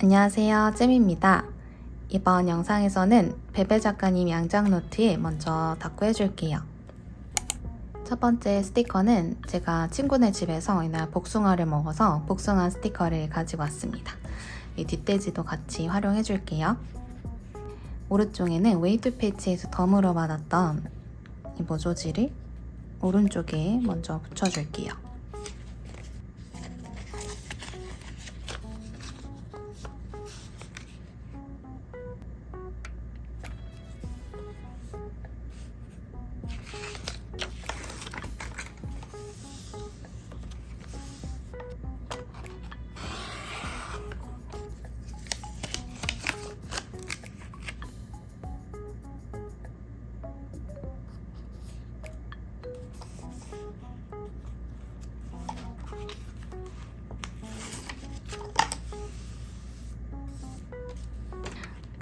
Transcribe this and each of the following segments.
안녕하세요. 잼입니다. 이번 영상에서는 베베 작가님 양장 노트에 먼저 닦고 해줄게요. 첫 번째 스티커는 제가 친구네 집에서 이날 복숭아를 먹어서 복숭아 스티커를 가지고 왔습니다. 이 뒷돼지도 같이 활용해 줄게요. 오른쪽에는 웨이트 패치에서 덤으로 받았던 이 모조지를 오른쪽에 먼저 붙여줄게요.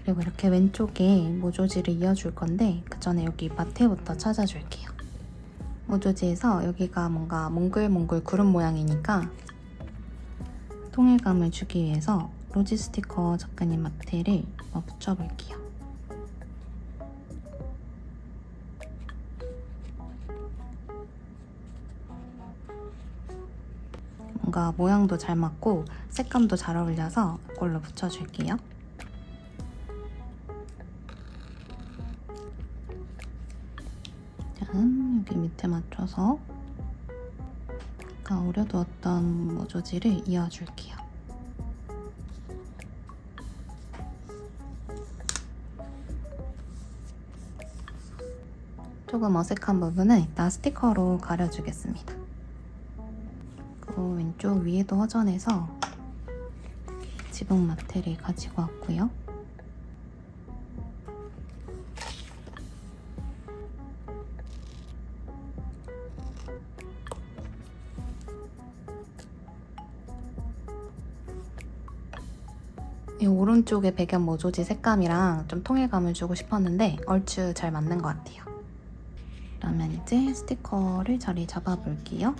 그리고 이렇게 왼쪽에 모조지를 이어줄 건데 그 전에 여기 마테부터 찾아줄게요. 모조지에서 여기가 뭔가 몽글몽글 구름 모양이니까 통일감을 주기 위해서 로지 스티커 작가님 마테를 어, 붙여볼게요. 뭔가 모양도 잘 맞고 색감도 잘 어울려서 이걸로 붙여줄게요. 짠 여기 밑에 맞춰서 아까 오려두었던 모조지를 이어줄게요. 조금 어색한 부분은 이따 스티커로 가려주겠습니다. 그리고 왼쪽 위에도 허전해서 지붕 마테를 가지고 왔고요. 오른쪽에 배경 모조지 색감이랑 좀 통일감을 주고 싶었는데 얼추 잘 맞는 것 같아요. 그러면 이제 스티커를 자리 잡아볼게요.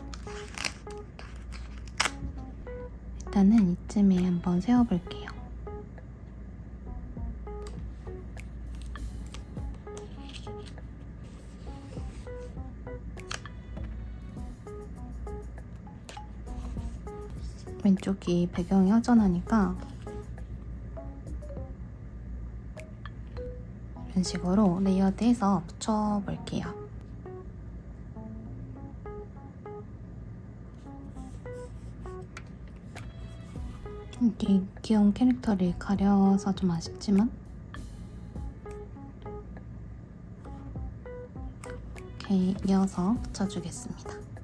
일단은 이쯤에 한번 세워볼게요. 왼쪽이 배경이 허전하니까 이런 식으로 레이어드해서 붙여볼게요. 이렇게 귀여운 캐릭터를 가려서 좀 아쉽지만 이렇게 이어서 붙여주겠습니다.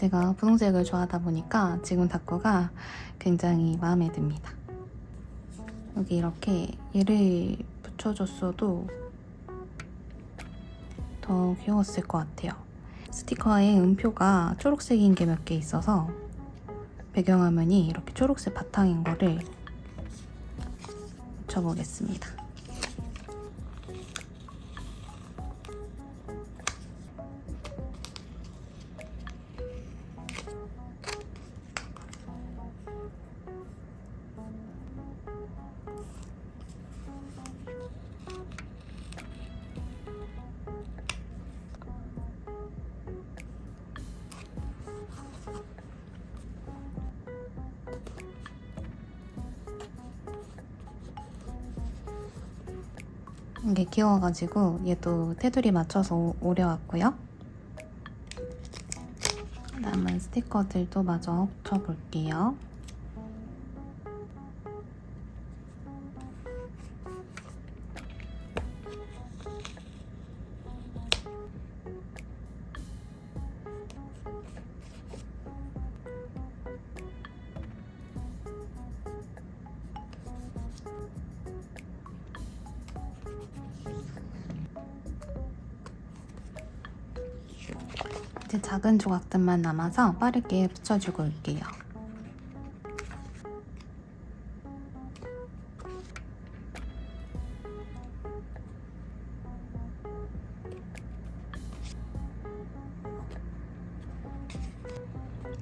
제가 분홍색을 좋아하다 보니까 지금 다꾸가 굉장히 마음에 듭니다. 여기 이렇게 얘를 붙여줬어도 더 귀여웠을 것 같아요. 스티커에 음표가 초록색인 게 몇 개 있어서 배경화면이 이렇게 초록색 바탕인 거를 붙여보겠습니다. 이게 귀여워가지고 얘도 테두리 맞춰서 오려왔고요. 남은 스티커들도 마저 붙여볼게요. 이제 작은 조각들만 남아서 빠르게 붙여주고 올게요.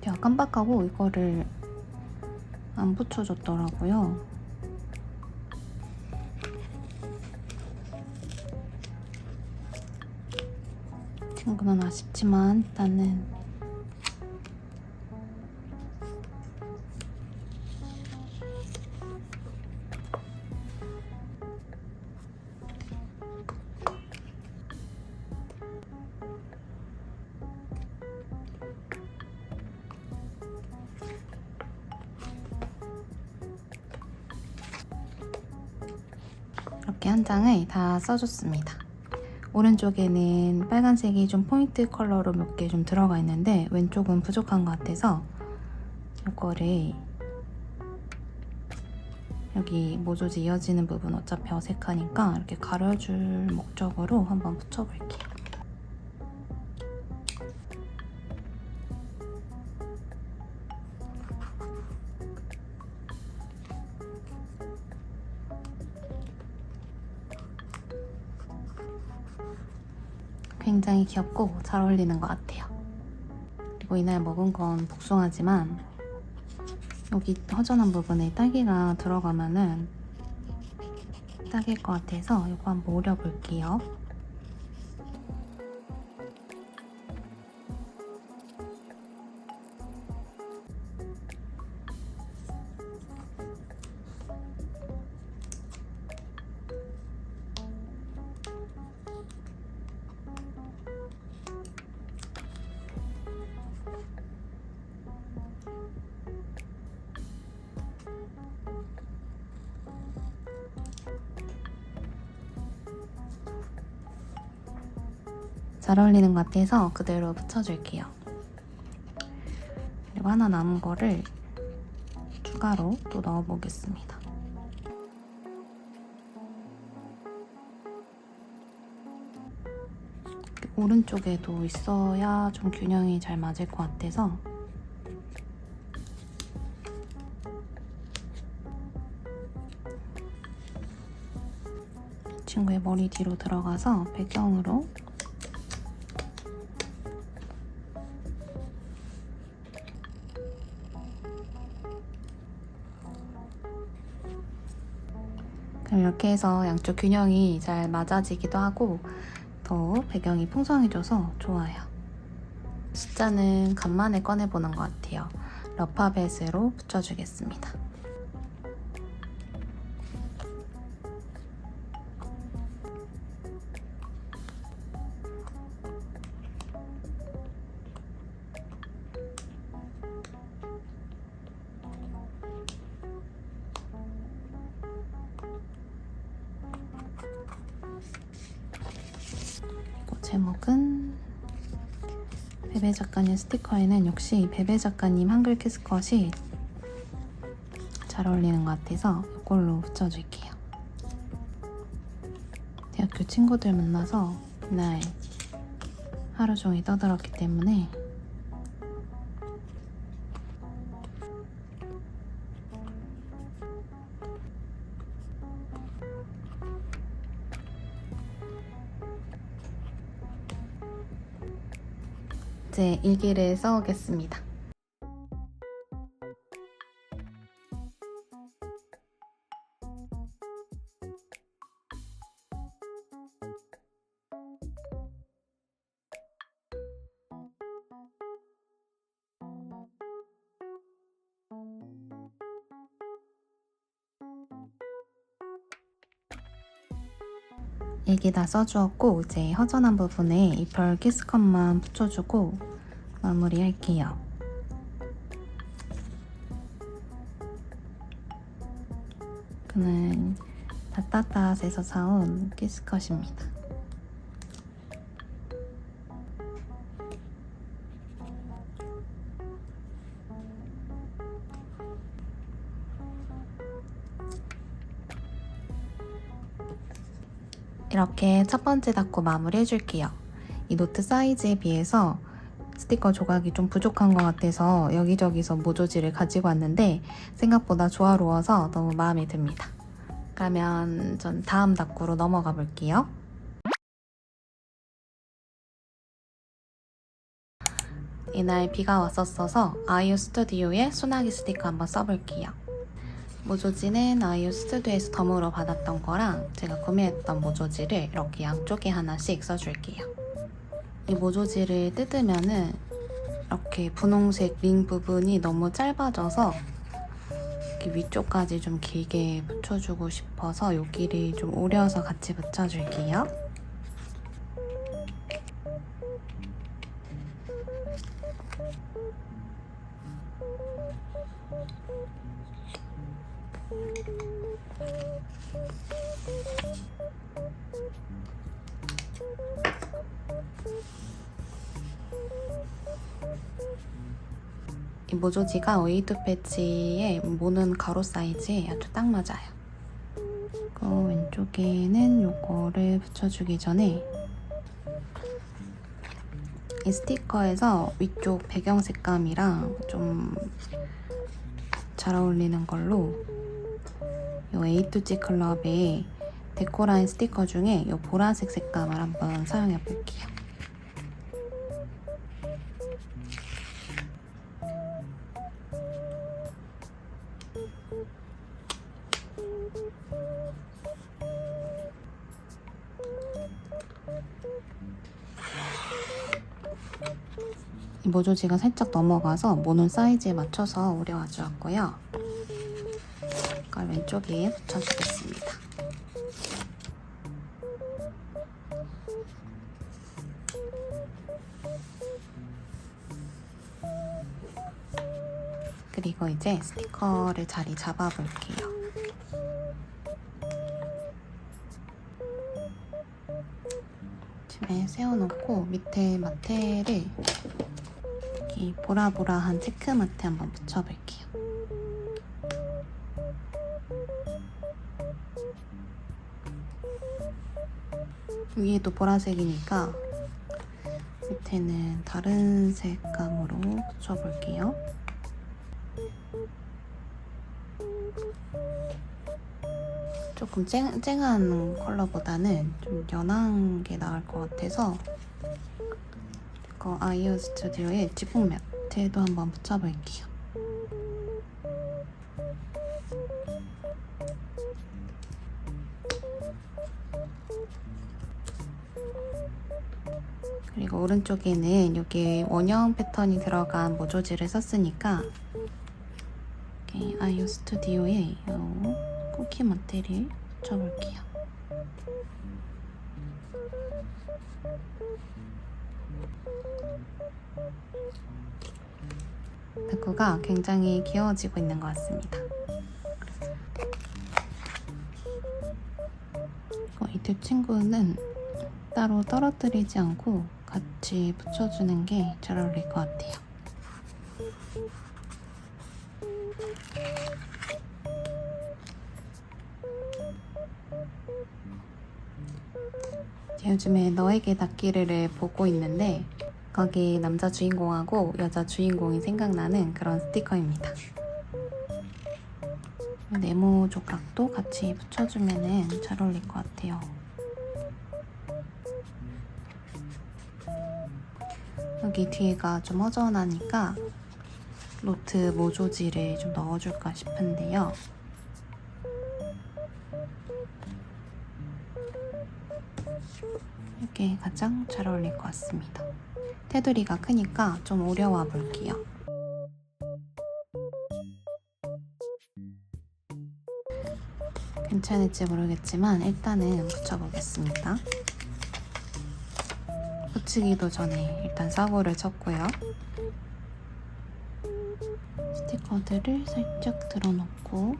제가 깜빡하고 이거를 안 붙여줬더라고요. 친구는 아쉽지만 일단은 이렇게 한 장을 다 써줬습니다. 오른쪽에는 빨간색이 좀 포인트 컬러로 몇 개 좀 들어가 있는데 왼쪽은 부족한 것 같아서 이거를 여기 모조지 이어지는 부분 어차피 어색하니까 이렇게 가려줄 목적으로 한번 붙여볼게요. 귀엽고 잘 어울리는 것 같아요. 그리고 이날 먹은 건 복숭아지만 여기 허전한 부분에 딸기가 들어가면은 딱일 것 같아서 이거 한번 오려볼게요. 같아서 그대로 붙여줄게요. 그리고 하나 남은 거를 추가로 또 넣어보겠습니다. 오른쪽에도 있어야 좀 균형이 잘 맞을 것 같아서 친구의 머리 뒤로 들어가서 배경으로 이렇게 해서 양쪽 균형이 잘 맞아지기도 하고 더 배경이 풍성해져서 좋아요. 숫자는 간만에 꺼내보는 것 같아요. 러파벳으로 붙여주겠습니다. 제목은 베베 작가님 스티커에는 역시 베베 작가님 한글 키스컷이 잘 어울리는 것 같아서 이걸로 붙여줄게요. 대학교 친구들 만나서 그날 하루 종일 떠들었기 때문에 제 일기를 써오겠습니다. 일기 다 써주었고 이제 허전한 부분에 이별 키스컷만 붙여주고 마무리할게요. 그는 다따따에서 사온 키스컷입니다. 이렇게 첫 번째 닫고 마무리 해줄게요. 이 노트 사이즈에 비해서 스티커 조각이 좀 부족한 것 같아서 여기저기서 모조지를 가지고 왔는데 생각보다 조화로워서 너무 마음에 듭니다. 그러면 전 다음 닫구로 넘어가 볼게요. 이날 비가 왔었어서 아이유 스튜디오에 소나기 스티커 한번 써볼게요. 모조지는 아이유 스튜디오에서 덤으로 받았던 거랑 제가 구매했던 모조지를 이렇게 양쪽에 하나씩 써줄게요. 이 모조지를 뜯으면은 이렇게 분홍색 링 부분이 너무 짧아져서 위쪽까지 좀 길게 붙여주고 싶어서 여기를 좀 오려서 같이 붙여줄게요. 모조지가 웨이트 패치에 모는 가로 사이즈에 아주 딱 맞아요. 그 왼쪽에는 요거를 붙여주기 전에 이 스티커에서 위쪽 배경 색감이랑 좀 잘 어울리는 걸로 요 A2G 클럽의 데코라인 스티커 중에 요 보라색 색감을 한번 사용해 볼게요. 모조지가 살짝 넘어가서 모는 사이즈에 맞춰서 오려 와 주었고요. 이걸 왼쪽에 붙여주겠습니다. 그리고 이제 스티커를 자리 잡아볼게요. 쯤에 세워놓고 밑에 마테를 이 보라보라한 체크 마테 한번 붙여볼게요. 위에도 보라색이니까 밑에는 다른 색감으로 붙여볼게요. 조금 쨍, 쨍한 컬러보다는 좀 연한 게 나을 것 같아서 이거 아이오 스튜디오의 지붕 매트도 한번 붙여볼게요. 그리고 오른쪽에는 여기 원형 패턴이 들어간 모조지를 썼으니까 이렇게 아이오 스튜디오에 이 쿠키 마테를 붙여볼게요. 데코가 굉장히 귀여워지고 있는 것 같습니다. 어, 이두 친구는 따로 떨어뜨리지 않고 같이 붙여주는 게 잘 어울릴 것 같아요. 요즘에 너에게 닿기를을 보고 있는데 거기 남자 주인공하고 여자 주인공이 생각나는 그런 스티커입니다. 네모 조각도 같이 붙여주면 잘 어울릴 것 같아요. 여기 뒤에가 좀 허전하니까 노트 모조지를 좀 넣어줄까 싶은데요. 이게 가장 잘 어울릴 것 같습니다. 테두리가 크니까 좀 오려와 볼게요. 괜찮을지 모르겠지만 일단은 붙여보겠습니다. 붙이기도 전에 일단 사고를 쳤고요. 스티커들을 살짝 들어놓고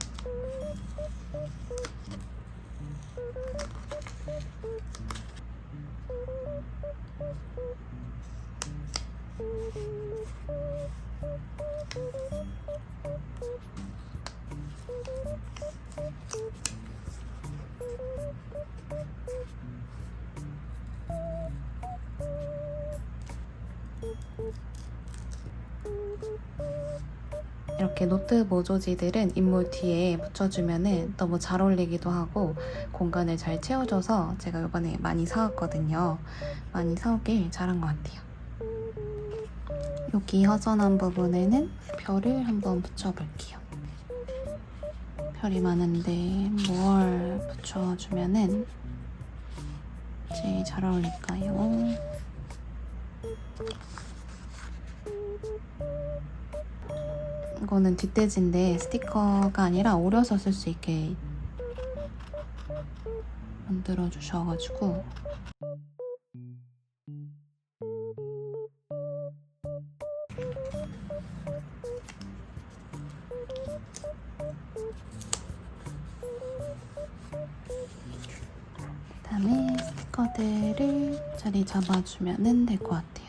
이렇게 노트 모조지들은 인물 뒤에 붙여주면 너무 잘 어울리기도 하고 공간을 잘 채워줘서 제가 이번에 많이 사왔거든요. 많이 사오길 잘한 것 같아요. 여기 허전한 부분에는 별을 한번 붙여볼게요. 별이 많은데 뭘 붙여주면은 제일 잘 어울릴까요? 이거는 뒷돼지인데 스티커가 아니라 오려서 쓸 수 있게 만들어 주셔가지고 자리 잡아주면 될 것 같아요.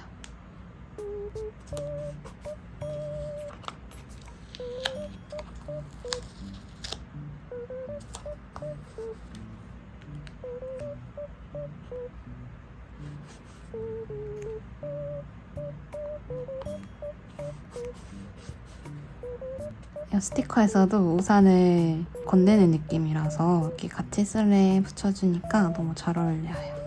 이 스티커에서도 우산을 건네는 느낌이라서 이렇게 같이 슬에 붙여주니까 너무 잘 어울려요.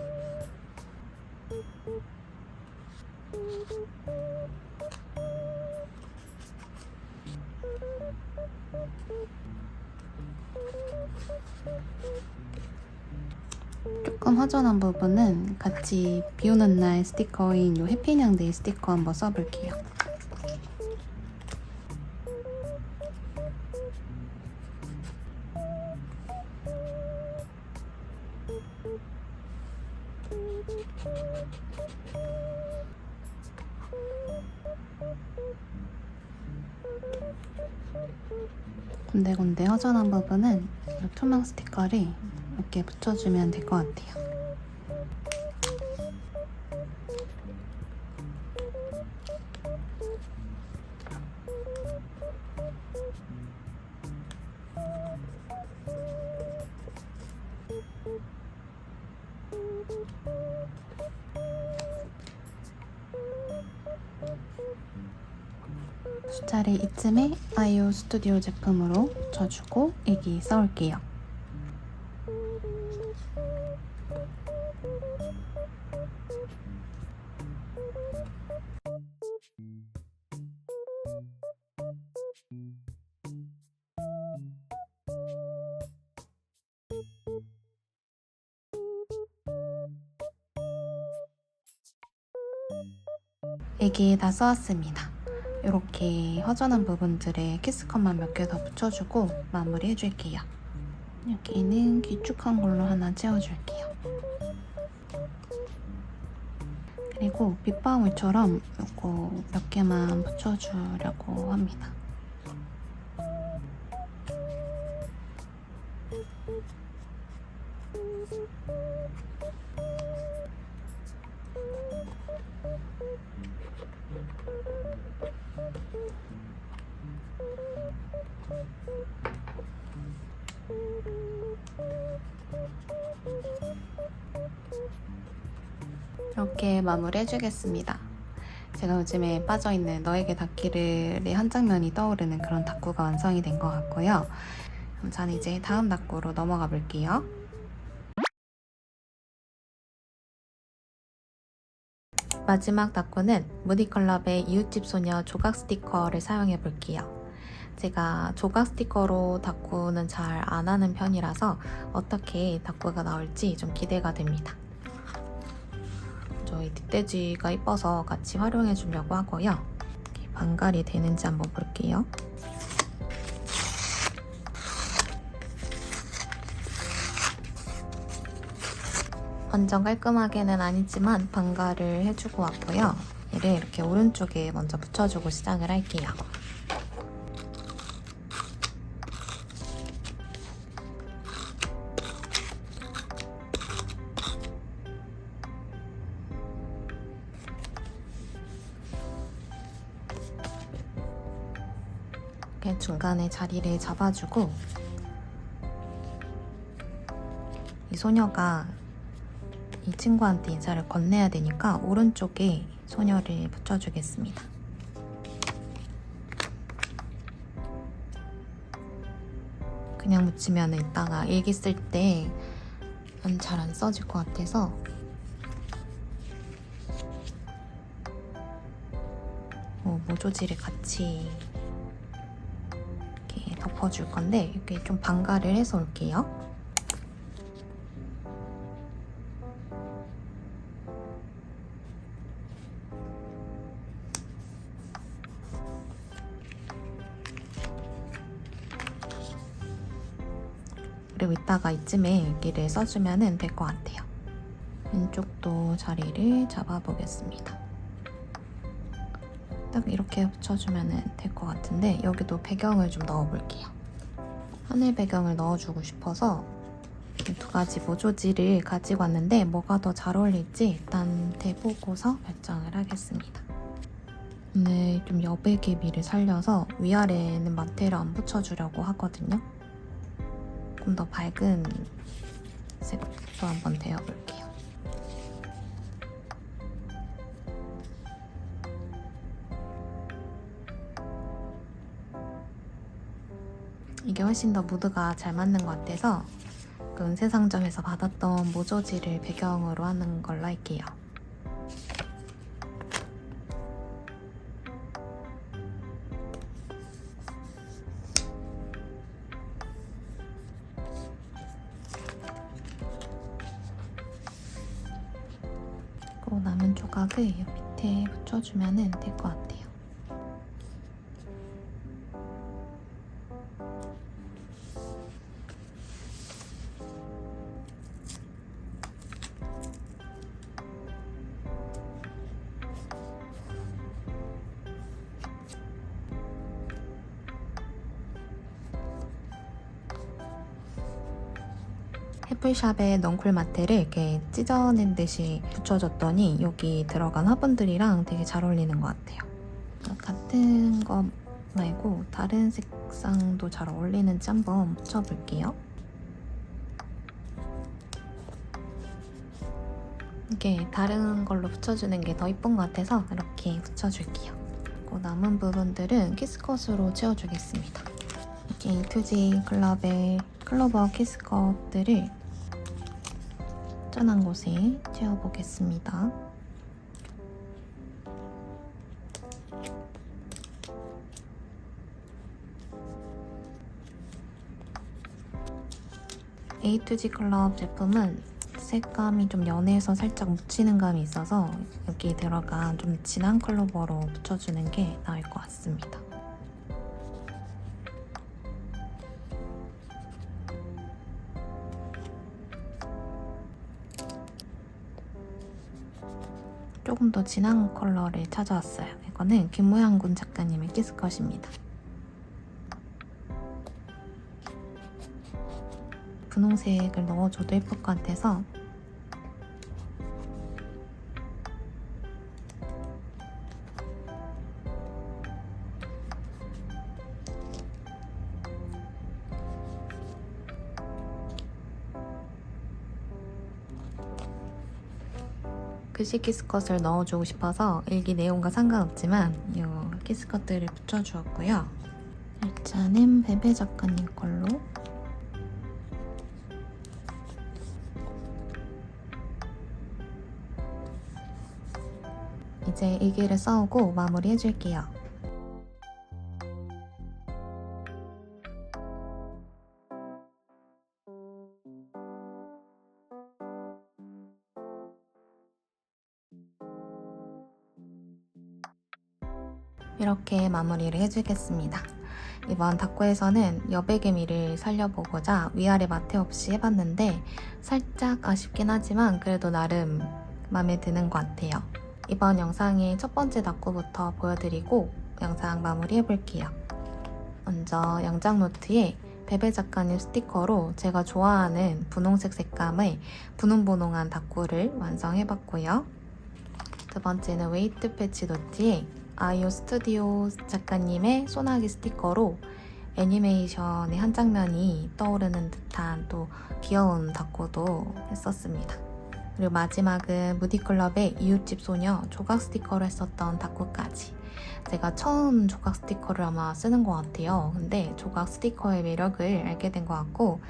허전한 부분은 같이 비 오는 날 스티커인 이 해피냥데이 스티커 한번 써볼게요. 군데군데 허전한 부분은 이 투명 스티커를 이렇게 붙여주면 될 것 같아요. 스튜디오 제품으로 붙여주고 일기 써올게요. 일기 다 써왔습니다. 이렇게 허전한 부분들에 키스컷만 몇 개 더 붙여주고 마무리 해줄게요. 여기는 길쭉한 걸로 하나 채워줄게요. 그리고 빗방울처럼 이거 몇 개만 붙여주려고 합니다. 이렇게 마무리 해주겠습니다. 제가 요즘에 빠져있는 너에게 닿기를의 한 장면이 떠오르는 그런 닭구가 완성이 된 것 같고요. 그럼 저는 이제 다음 닭구로 넘어가 볼게요. 마지막 닭구는 무디컬럽의 이웃집 소녀 조각 스티커를 사용해 볼게요. 제가 조각 스티커로 닭구는 잘 안 하는 편이라서 어떻게 닭구가 나올지 좀 기대가 됩니다. 저희 뒷돼지가 이뻐서 같이 활용해 주려고 하고요. 이렇게 반갈이 되는지 한번 볼게요. 완전 깔끔하게는 아니지만 반갈을 해주고 왔고요. 얘를 이렇게 오른쪽에 먼저 붙여주고 시작을 할게요. 자리를 잡아주고 이 소녀가 이 친구한테 인사를 건네야 되니까 오른쪽에 소녀를 붙여주겠습니다. 그냥 묻히면 이따가 일기 쓸 때 잘 안 써질 것 같아서 요 모조지를 같이 이렇게 덮어줄 건데 이렇게 좀 반가를 해서 올게요. 그리고 이따가 이쯤에 여기를 써주면 될 것 같아요. 왼쪽도 자리를 잡아보겠습니다. 딱 이렇게 붙여주면 될 것 같은데 여기도 배경을 좀 넣어볼게요. 하늘 배경을 넣어주고 싶어서 이두 가지 모조지를 가지고 왔는데 뭐가 더 잘 어울릴지 일단 대보고서 결정을 하겠습니다. 오늘 좀 여백의 미를 살려서 위아래에는 마테를 안 붙여주려고 하거든요. 조금 더 밝은 색으로 한번 데워볼게요. 이게 훨씬 더 무드가 잘 맞는 것 같아서 그 은세상점에서 받았던 모조지를 배경으로 하는 걸로 할게요. 그리고 남은 조각을 이 밑에 붙여주면 될 것 같아요. 해플샵의 넝쿨 마테를 이렇게 찢어낸 듯이 붙여줬더니 여기 들어간 화분들이랑 되게 잘 어울리는 것 같아요. 같은 거 말고 다른 색상도 잘 어울리는지 한번 붙여볼게요. 이게 다른 걸로 붙여주는 게 더 이쁜 것 같아서 이렇게 붙여줄게요. 그리고 남은 부분들은 키스컷으로 채워주겠습니다. 이렇게 이투지 클럽의 클로버 키스컵들을 짠한 곳에 채워보겠습니다. A2G 클럽 제품은 색감이 좀 연해서 살짝 묻히는 감이 있어서 여기 들어간 좀 진한 컬러버로 붙여주는 게 나을 것 같습니다. 조금 더 진한 컬러를 찾아왔어요. 이거는 김모양군 작가님의 키스컷입니다. 분홍색을 넣어줘도 예쁠 것 같아서 글씨 키스컷을 넣어주고 싶어서 일기 내용과 상관없지만 이 키스컷들을 붙여주었고요. 일자는 베베 작가님 걸로 이제 일기를 써오고 마무리 해줄게요. 이렇게 마무리를 해주겠습니다. 이번 다코에서는 여백의 미를 살려보고자 위아래 마테 없이 해봤는데 살짝 아쉽긴 하지만 그래도 나름 마음에 드는 것 같아요. 이번 영상의 첫 번째 다코부터 보여드리고 영상 마무리해볼게요. 먼저 영장 노트에 베베 작가님 스티커로 제가 좋아하는 분홍색 색감의 분홍분홍한 다꾸를 완성해봤고요. 두 번째는 웨이트 패치 노트에 아이오 스튜디오 작가님의 소나기 스티커로 애니메이션의 한 장면이 떠오르는 듯한 또 귀여운 다꾸도 했었습니다. 그리고 마지막은 무디클럽의 이웃집 소녀 조각 스티커로 했었던 다꾸까지 제가 처음 조각 스티커를 아마 쓰는 것 같아요. 근데 조각 스티커의 매력을 알게 된 것 같고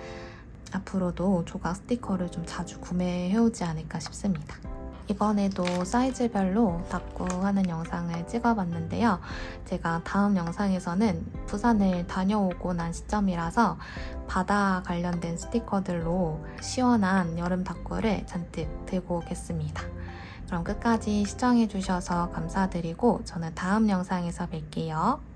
앞으로도 조각 스티커를 좀 자주 구매해오지 않을까 싶습니다. 이번에도 사이즈별로 다꾸하는 영상을 찍어봤는데요. 제가 다음 영상에서는 부산을 다녀오고 난 시점이라서 바다 관련된 스티커들로 시원한 여름 다꾸를 잔뜩 들고 오겠습니다. 그럼 끝까지 시청해주셔서 감사드리고 저는 다음 영상에서 뵐게요.